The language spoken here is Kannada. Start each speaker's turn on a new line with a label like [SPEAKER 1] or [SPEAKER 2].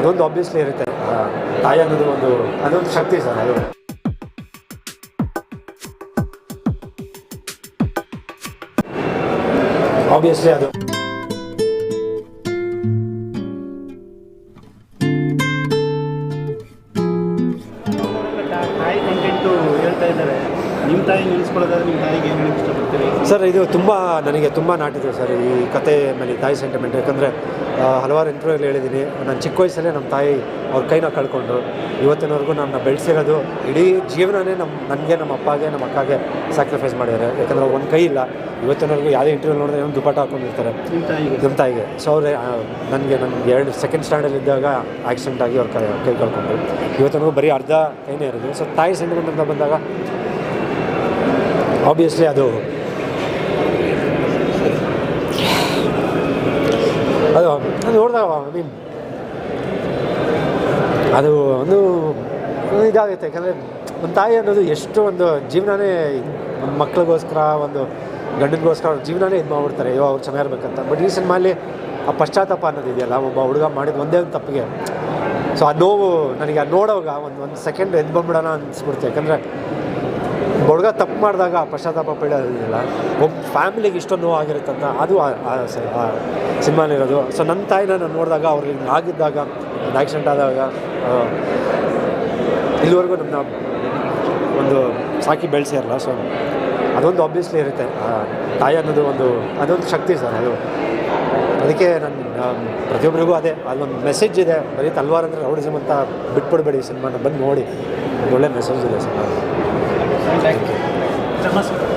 [SPEAKER 1] ಅದೊಂದು ಆಬ್ವಿಯಸ್ಲಿ ಇರುತ್ತೆ. ತಾಯಿ ಅನ್ನೋದು ಒಂದು ಅದೊಂದು ಶಕ್ತಿ ಸರ್ ಅದು. ಆಬ್ವಿಯಸ್ಲಿ ಅದು.
[SPEAKER 2] ಹೇಳ್ತಾ ಇದ್ದಾರೆ. ನಿಮ್ಮ ತಾಯಿ ನೆನೆಸ್ಕೊಳ್ಳೋದಾದ್ರೆ ನಿಮ್ಮ ತಾಯಿಗೆ ಏನು ಹೇಳಕ್ಕೆ ಇಷ್ಟಪಡ್ತೀರಿ?
[SPEAKER 1] ಸರ್ ಇದು ತುಂಬ ನನಗೆ ತುಂಬ ನಾಟಿದೆ ಸರ್ ಈ ಕತೆ ಮೇಲೆ ತಾಯಿ ಸೆಂಟಿಮೆಂಟ್ ಯಾಕಂದರೆ ಹಲವಾರು ಇಂಟರ್ವ್ಯೂಗಳು ಹೇಳಿದ್ದೀನಿ. ನಾನು ಚಿಕ್ಕ ವಯಸ್ಸಲ್ಲೇ ನಮ್ಮ ತಾಯಿ ಅವ್ರ ಕೈನ ಕಳ್ಕೊಂಡ್ರು ಇವತ್ತಿನವರೆಗೂ ನನ್ನ ಬೆಳೆಸಿರೋದು ಇಡೀ ಜೀವನನೇ ನಮ್ಮ ನನಗೆ ನಮ್ಮ ಅಪ್ಪಗೆ ನಮ್ಮ ಅಕ್ಕಗೆ ಸ್ಯಾಕ್ರಿಫೈಸ್ ಮಾಡಿದ್ದಾರೆ. ಯಾಕಂದರೆ ಒಂದು ಕೈ ಇಲ್ಲ. ಇವತ್ತಿನವರೆಗೂ ಯಾವುದೇ ಇಂಟರ್ವ್ಯೂ ನೋಡಿದ್ರೆ ಒಂದು ದುಪ್ಪಟ್ಟ ಹಾಕೊಂಡಿರ್ತಾರೆ.
[SPEAKER 2] ನಿಮ್ಮ ತಾಯಿಗೆ?
[SPEAKER 1] ನಮ್ಮ ತಾಯಿಗೆ. ಸೊ ಅವ್ರೆ ನನಗೆ ನನಗೆ ಎರಡು ಸೆಕೆಂಡ್ ಸ್ಟ್ಯಾಂಡರ್ಡ್ ಇದ್ದಾಗ ಆಕ್ಸಿಡೆಂಟ್ ಆಗಿ ಅವ್ರ ಕೈ ಕೈ ಕಳ್ಕೊಂಡ್ರು. ಇವತ್ತಿನವರೆಗೂ ಬರೀ ಅರ್ಧ ಕೈನೇ ಇರೋದು. ಸೊ ತಾಯಿ ಸೆಂಟಿಮೆಂಟ್ ಅಂತ ಬಂದಾಗ ಆಬ್ವಿಯಸ್ಲಿ ಅದು ಅದು ಅದು ಐ ಅದು ಒಂದು ಇದಾಗುತ್ತೆ. ಯಾಕಂದರೆ ಒಂದು ತಾಯಿ ಅನ್ನೋದು ಎಷ್ಟು ಒಂದು ಜೀವನನೇ ಒಂದು ಮಕ್ಳಿಗೋಸ್ಕರ, ಒಂದು ಗಂಡನಿಗೋಸ್ಕರ ಅವ್ರ ಜೀವನನೇ ಇದು ಮಾಡ್ಬಿಡ್ತಾರೆ. ಅಯ್ಯೋ, ಅವ್ರು ಚೆನ್ನಾಗಿರ್ಬೇಕಂತ. ಬಟ್ ಈ ಸಿನಿಮಾಲಿ ಆ ಪಶ್ಚಾತ್ತಾಪ ಅನ್ನೋದು ಇದೆಯಲ್ಲ, ಒಬ್ಬ ಹುಡುಗ ಮಾಡಿದ ಒಂದೇ ಒಂದು ತಪ್ಪಿಗೆ. ಸೊ ಆ ನೋವು, ನನಗೆ ನೋಡೋವಾಗ ಒಂದು ಒಂದು ಸೆಕೆಂಡ್ ಎದ್ದು ಬಂದ್ಬಿಡೋಣ ಅನಿಸ್ಬಿಡ್ತು ಯಾಕಂದರೆ ಹುಡುಗ ತಪ್ಪು ಮಾಡಿದಾಗ ಪಶ್ಚಾತ್ತಾಪ ಪೀಡೋದಿಲ್ಲ ಒಬ್ಬ ಫ್ಯಾಮಿಲಿಗೆ ಇಷ್ಟೊಂದು ನೋವು ಆಗಿರುತ್ತಂತ ಅದು ಸಿನಿಮಾನಿರೋದು ಸ- ನನ್ನ ತಾಯಿನ ನಾನು ನೋಡಿದಾಗ ಅವ್ರಿಗೆ ಆಗಿದ್ದಾಗ, ಒಂದು ಆ್ಯಕ್ಸಿಡೆಂಟ್ ಆದಾಗ ಇಲ್ಲಿವರೆಗೂ ನನ್ನ ಒಂದು ಸಾಕಿ ಬೆಳೆಸಿರಲ್ಲ ಸೊ ಅದೊಂದು ಆಬ್ವಿಯಸ್ಲಿ ಇರುತ್ತೆ. ತಾಯಿ ಅನ್ನೋದು ಒಂದು, ಅದೊಂದು ಶಕ್ತಿ ಸರ್, ಅದು. ಅದಕ್ಕೆ ನನ್ನ ಪ್ರತಿಯೊಬ್ಬರಿಗೂ ಅದೇ, ಅಲ್ಲೊಂದು ಮೆಸೇಜ್ ಇದೆ. ಬರೀ ತಲ್ವಾರ್ ಅಂದರೆ ರೌಡಿಸಮ್ ಅಂತ ಬಿಟ್ಬಿಡ್ಬೇಡಿ ಸಿನಿಮಾನ, ಬಂದು ನೋಡಿ. ಒಳ್ಳೆ ಮೆಸೇಜ್ ಇದೆ ಸಿನಿಮಾ
[SPEAKER 2] Thank you. must